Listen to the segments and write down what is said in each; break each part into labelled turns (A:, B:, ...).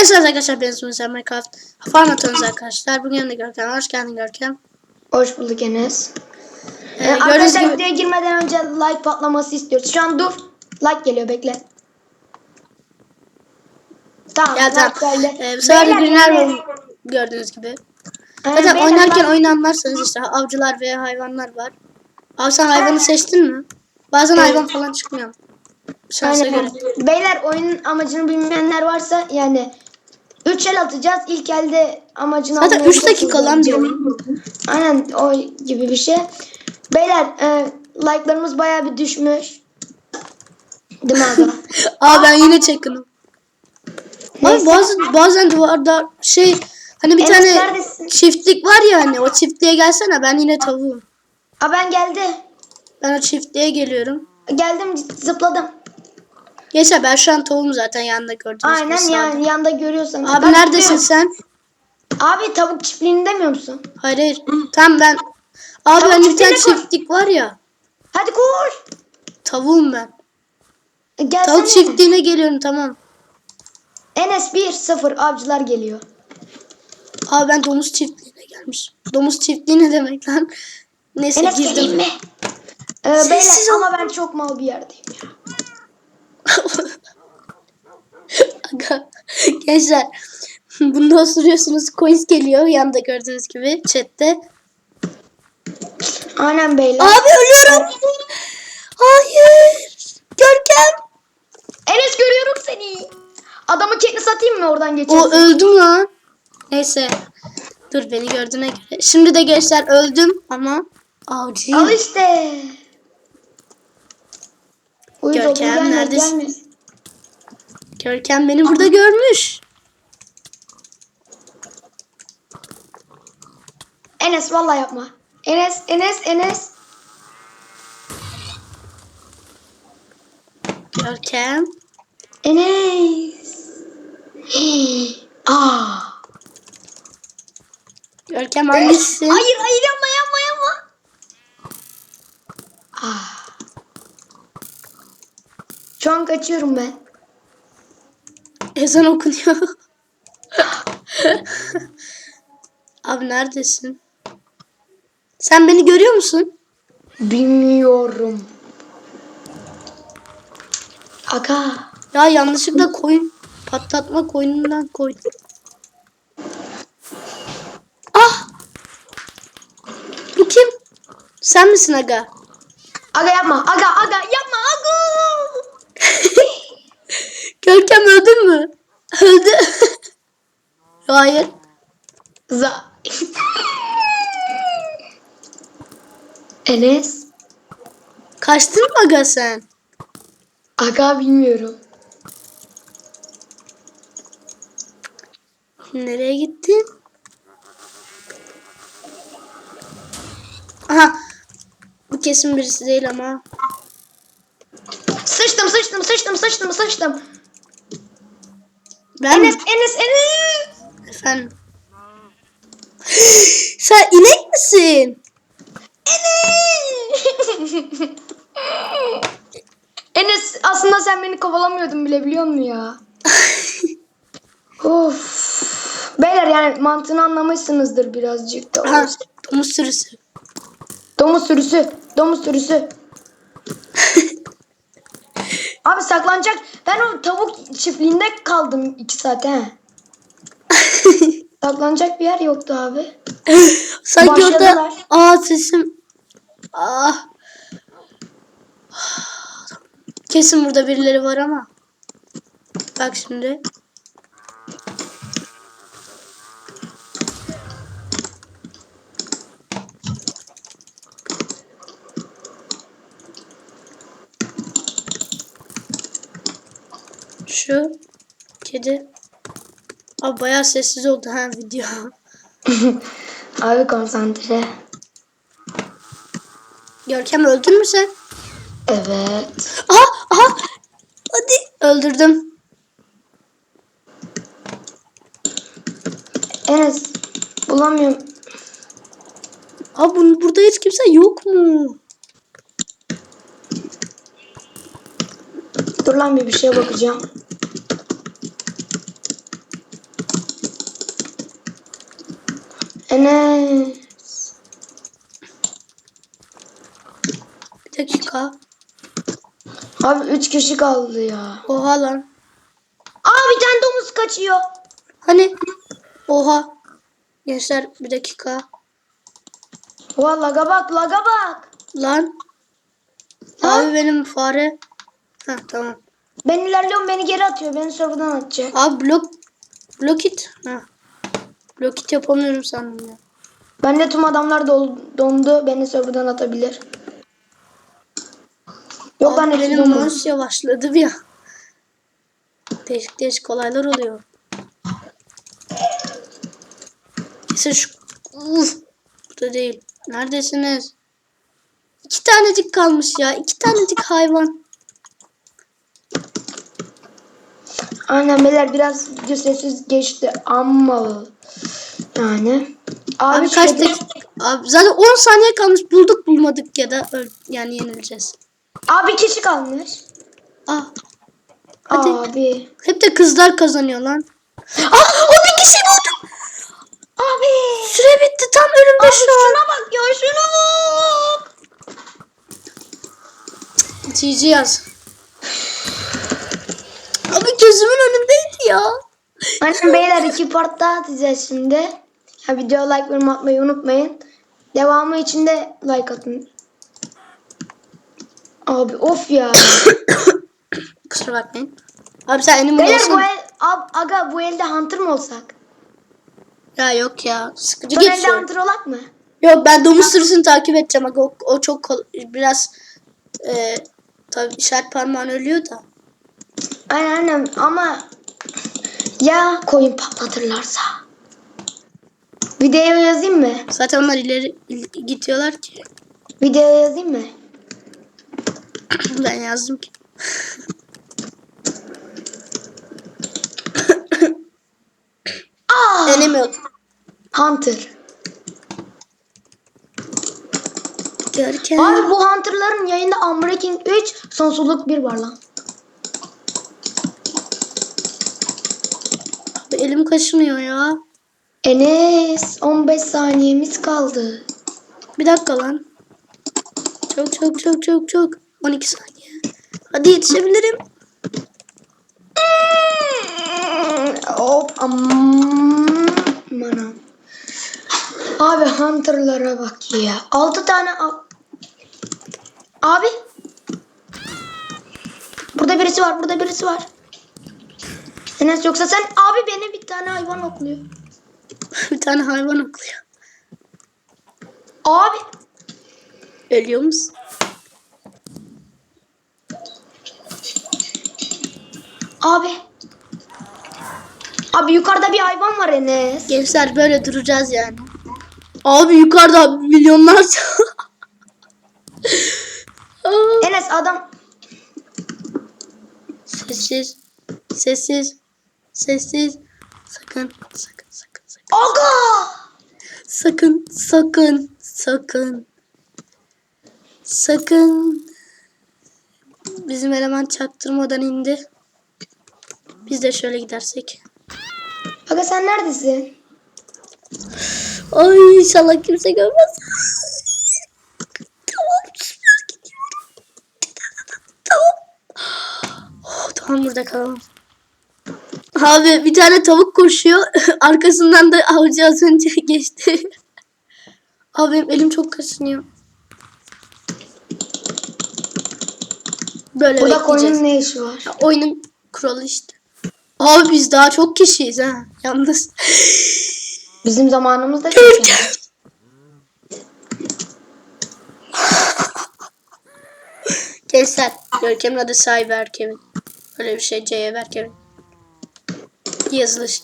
A: Evet arkadaşlar ben Sunucu Minecraft Farm atıyoruz arkadaşlar. Bugün de Görkem. Hoş geldin Görkem.
B: Hoş bulduk Enes.
A: Ee,
B: Ee, arkadaşlar
A: gibi
B: videoya girmeden önce like patlaması istiyoruz. Şu an dur. Like geliyor bekle. Tamam.
A: ya tamam.
B: like.
A: Ee, bu sefer günler var gördüğünüz gibi.
B: Aynen,
A: Zaten oynarken
B: ben-
A: anlarsanız işte avcılar ve hayvanlar var. Abi sen hayvanı
B: Evet.
A: seçtin mi? Bazen
B: Evet.
A: hayvan falan çıkmıyor. Şansa
B: Aynen.
A: göre.
B: Beyler oyunun amacını bilmeyenler varsa yani 3 el atacağız. İlk elde amacını
A: Zaten
B: anlayabilirsiniz
A: üç dakika lan diyor.
B: Aynen o gibi bir şey. Beyler e, like'larımız bayağı bir düşmüş. Değil mi abi?
A: Aa ben yine çekinim. Abi
B: Neyse.
A: bazı, bazen duvarda şey hani bir
B: Enes,
A: tane
B: neredesin?
A: çiftlik var ya hani o çiftliğe gelsene ben yine tavuğum.
B: Aa ben geldi.
A: Ben o çiftliğe geliyorum.
B: Geldim zıpladım.
A: Geçe ben şu an tavuğum zaten yanında gibi
B: Aynen yani yanda görüyorsan.
A: Abi
B: Ben
A: neredesin
B: zıplıyorum.
A: sen?
B: Abi tavuk çiftliğini demiyor musun?
A: Hayır hayır. Tamam ben. Abi
B: Tavuk
A: hani bir tane çiftlik var ya.
B: Hadi koş.
A: Tavuğum ben.
B: E, Gelsene.
A: Tavuk çiftliğine geliyorum tamam.
B: Enes 1-0 avcılar geliyor.
A: Abi ben domuz çiftliğine gelmiş. Domuz çiftliği ne demek lan? Neyse
B: Enes
A: girdim.
B: geleyim mi? Ee, beyler ama ben çok mal bir yerdeyim ya.
A: Aga, Gençler bunda osuruyorsunuz coins geliyor yanda gördüğünüz gibi chatte.
B: Aynen beyler.
A: Abi ölüyorum. Hayır. Görkem.
B: Enes görüyorum seni. Adamı ketini satayım mı oradan
A: O
B: geçersin?
A: öldüm lan. Neyse. Dur beni gördüğüne göre. Şimdi de gençler öldüm ama avcıyım.
B: Al işte. Oldu,
A: Görkem,
B: gelme,
A: neredesin?
B: gelme.
A: Görkem beni burada görmüş.
B: Enes vallahi yapma. Enes, Enes, Enes.
A: Görkem.
B: Enes. Hii. Aa.
A: Görkem hangisi?
B: Hayır, hayır yapma, yapma, yapma. Ah. Şu an kaçıyorum ben.
A: Ezan okunuyor. Abi neredesin? Sen beni görüyor musun?
B: Bilmiyorum. Aga.
A: Ya yanlışlıkla koyun patlatma koyunundan koydum. Ah! Bu kim? Sen misin aga?
B: Aga yapma. Aga, aga yapma. Aga.
A: Görkem öldün mü? Öldü. Hayır.
B: Za. Enes.
A: Kaçtın mı aga sen?
B: Aga bilmiyorum.
A: Nereye gittin? Aha. Bu kesin birisi değil ama.
B: Sıçtım, sıçtım, sıçtım, sıçtım, sıçtım.
A: Ben
B: Enes, Enes, Enes.
A: efendim. Sen inek misin?
B: Enes aslında sen beni kovalamıyordun bile biliyor musun ya? of. Beyler yani mantığını anlamışsınızdır birazcık da olsa.
A: domuz sürüsü.
B: Domuz sürüsü. Domuz sürüsü. Abi saklanacak. Ben o tavuk çiftliğinde kaldım iki saat he. Saklanacak bir yer yoktu abi.
A: Sanki orada aa sesim ah kesin burada birileri var ama bak şimdi şu kedi Abi bayağı sessiz oldu ha video.
B: Abi konsantre.
A: Görkem öldün mü sen?
B: Evet.
A: Aha aha. Hadi öldürdüm.
B: Enes bulamıyorum.
A: Abi bun- burada hiç kimse yok mu?
B: Dur lan bir bir şeye bakacağım. Enes.
A: Bir dakika.
B: Abi 3 kişi kaldı ya.
A: Oha lan.
B: Aa bir tane domuz kaçıyor.
A: Hani? Oha. Gençler bir dakika.
B: Valla laga bak laga bak.
A: Lan.
B: Ha?
A: Abi benim fare. Ha tamam.
B: Ben ilerliyorum beni geri atıyor. Beni serverdan atacak.
A: Abi blok. Blok it. Ha. Blok it yapamıyorum sandım ya.
B: Bende tüm adamlar dol- dondu. Beni serverdan atabilir. Yok
A: Abi
B: hepsi
A: benim
B: dondu.
A: mouse yavaşladı bir an. Değişik değişik olaylar oluyor. Kesin şu... Uf. Burada değil. Neredesiniz? İki tanecik kalmış ya. İki tanecik hayvan.
B: Aynen beyler biraz video sessiz geçti ama yani. Abi,
A: Abi, kaç
B: şöyle-
A: dakika? Abi zaten 10 saniye kalmış. Bulduk bulmadık ya da yani yenileceğiz.
B: Abi kişi kalmış.
A: Ah. Hadi.
B: Abi.
A: Hep de kızlar kazanıyor lan. Ah o bir kişi buldum.
B: Abi.
A: Süre bitti tam önümde
B: Abi
A: şu an.
B: şuna bak ya şuna bak.
A: GG yaz. Abi gözümün önündeydi ya.
B: Aynen beyler iki part daha atacağız şimdi. Ha, video like yorum atmayı unutmayın. Devamı için de like atın. Abi of ya.
A: Kusura bakmayın. Abi sen elim
B: beyler bu
A: olsun.
B: el, ab, aga bu elde hunter mı olsak?
A: Ya yok ya. Sıkıcı
B: Son elde
A: geçiyor.
B: hunter olak mı?
A: Yok ben domuz sürüsünü takip edeceğim. Aga, o, o çok kol- biraz e, tabii işaret parmağın ölüyor da.
B: Aynen aynen ama ya koyun patlatırlarsa. Videoya yazayım mı?
A: Zaten onlar ileri il- gidiyorlar ki.
B: Videoya yazayım mı?
A: Ben yazdım ki.
B: Aa,
A: yok.
B: hunter.
A: Görkem.
B: Abi bu hunterların yayında Unbreaking 3 sonsuzluk 1 var lan.
A: Elim kaşınıyor ya.
B: Enes 15 saniyemiz kaldı.
A: Bir dakika lan. Çok çok çok çok çok. 12 saniye. Hadi yetişebilirim.
B: Hop aman. Abi hunterlara bak ya. 6 tane al- Abi. Burada birisi var. Burada birisi var. Enes yoksa sen abi beni bir tane hayvan okluyor.
A: bir tane hayvan okluyor.
B: Abi.
A: Ölüyor musun?
B: Abi. Abi yukarıda bir hayvan var Enes.
A: Gençler böyle duracağız yani. Abi yukarıda milyonlarca.
B: Enes adam.
A: sessiz. Sessiz. Sessiz. Sakın. Sakın. Sakın. Sakın.
B: Aga.
A: Sakın. Sakın. Sakın. Sakın. Bizim eleman çaktırmadan indi. Biz de şöyle gidersek.
B: Aga sen neredesin?
A: Ay inşallah kimse görmez. tamam süper gidiyorum. tamam. Oh, tamam burada kalalım. Abi bir tane tavuk koşuyor. Arkasından da avcı az önce geçti. Abi benim elim çok kaşınıyor. Böyle
B: Burada
A: bekleyeceğiz.
B: koyunun ne işi var?
A: Ya, oyunun kuralı işte. Abi biz daha çok kişiyiz ha. Yalnız.
B: Bizim zamanımızda çok yani.
A: Gençler. Görkem'in adı Cyber Kevin. Öyle bir şey. Cyber Kevin. Yazılış.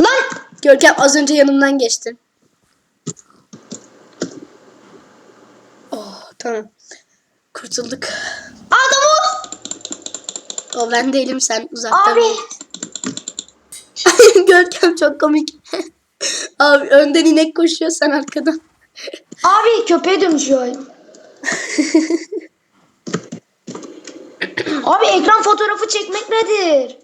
B: Lan!
A: Görkem az önce yanımdan geçtin. Oh tamam. Kurtulduk.
B: Adamı!
A: O ben değilim sen uzakta.
B: Abi!
A: Görkem çok komik. Abi önden inek koşuyor sen arkadan.
B: Abi köpeğe dönüşüyor. Abi ekran fotoğrafı çekmek nedir?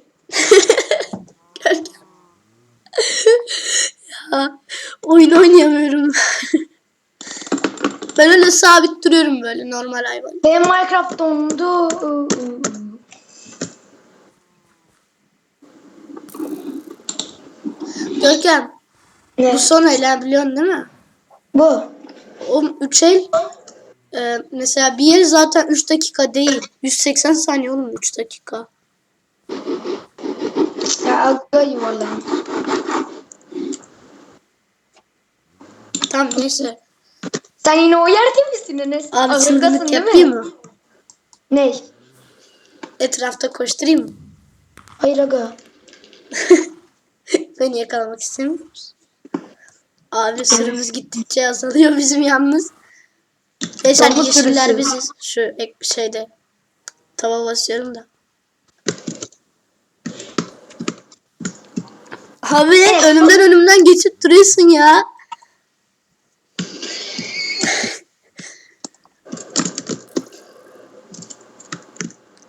A: Ya, oyun oynayamıyorum. ben öyle sabit duruyorum böyle normal hayvan.
B: Benim Minecraft dondu.
A: Görkem
B: Ne?
A: bu son el biliyorsun değil mi?
B: Bu.
A: O 3 el e, mesela bir yer zaten 3 dakika değil. 180 saniye oğlum 3 dakika.
B: Ya aga yuvarlan.
A: Tamam neyse.
B: Sen yine o yerde misin Enes?
A: Abi
B: Afrika'sın değil mi?
A: mı?
B: Ne?
A: Etrafta koşturayım mı?
B: Hayır aga.
A: Beni yakalamak istemiyor musun? Abi sürümüz gittikçe azalıyor bizim yalnız. Gençler
B: Domuz
A: yeşiller biziz. Şu ek bir şeyde. Tava basıyorum da. Abi önümden önümden geçip duruyorsun ya.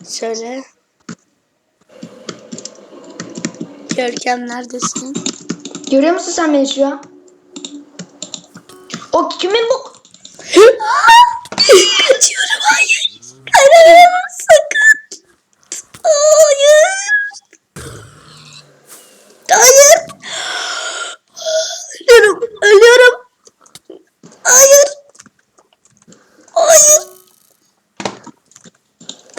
A: Şöyle. Görkem neredesin?
B: Görüyor musun sen beni şu an? O kimin bu?
A: Kaçıyorum hayır. Hayır sakın. Hayır. Hayır. Ölüyorum. Ölüyorum. Hayır. Hayır.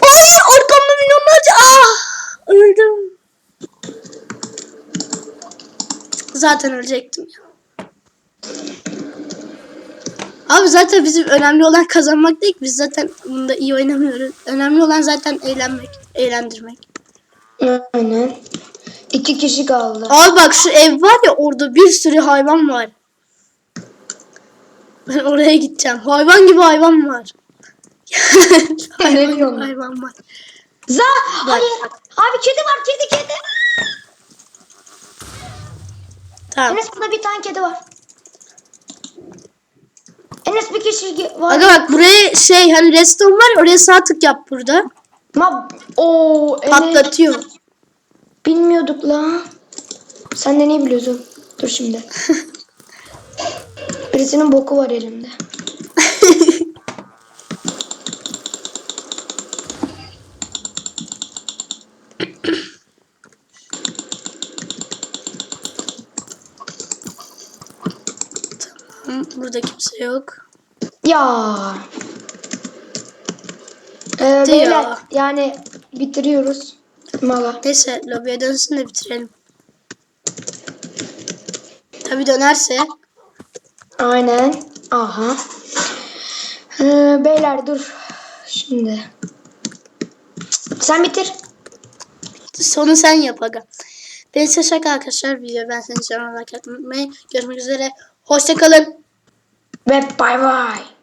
A: Hayır. Arkamda milyonlarca. Ah. Öldüm. Zaten ölecektim ya. Abi zaten bizim önemli olan kazanmak değil. Biz zaten bunda iyi oynamıyoruz. Önemli olan zaten eğlenmek, eğlendirmek.
B: Aynen. İki kişi kaldı.
A: Abi bak şu ev var ya orada bir sürü hayvan var. Ben oraya gideceğim. Hayvan gibi hayvan var. hayvan gibi hayvan var.
B: Za! Hayır. Abi kedi var kedi kedi.
A: Tamam.
B: Enes burada bir tane kedi var. Enes bir kişi var.
A: Aga bak buraya şey hani redstone var ya oraya sağ tık yap burada.
B: Ma o Enes.
A: Patlatıyor.
B: Bilmiyorduk la. Sen de ne biliyorsun? Dur şimdi. Birisinin boku var elimde.
A: Hı, Burada kimse yok.
B: Ya. Ee,
A: ya.
B: beyler yani bitiriyoruz. Mala.
A: Neyse lobiye dönsün de bitirelim. Tabi dönerse
B: Aynen. Aha. Ee, beyler dur. Şimdi. Sen bitir.
A: sonu sen yap aga. Neyse şaka arkadaşlar video ben seni canına like atmayı. Görüşmek üzere. Hoşçakalın.
B: Ve bay bay.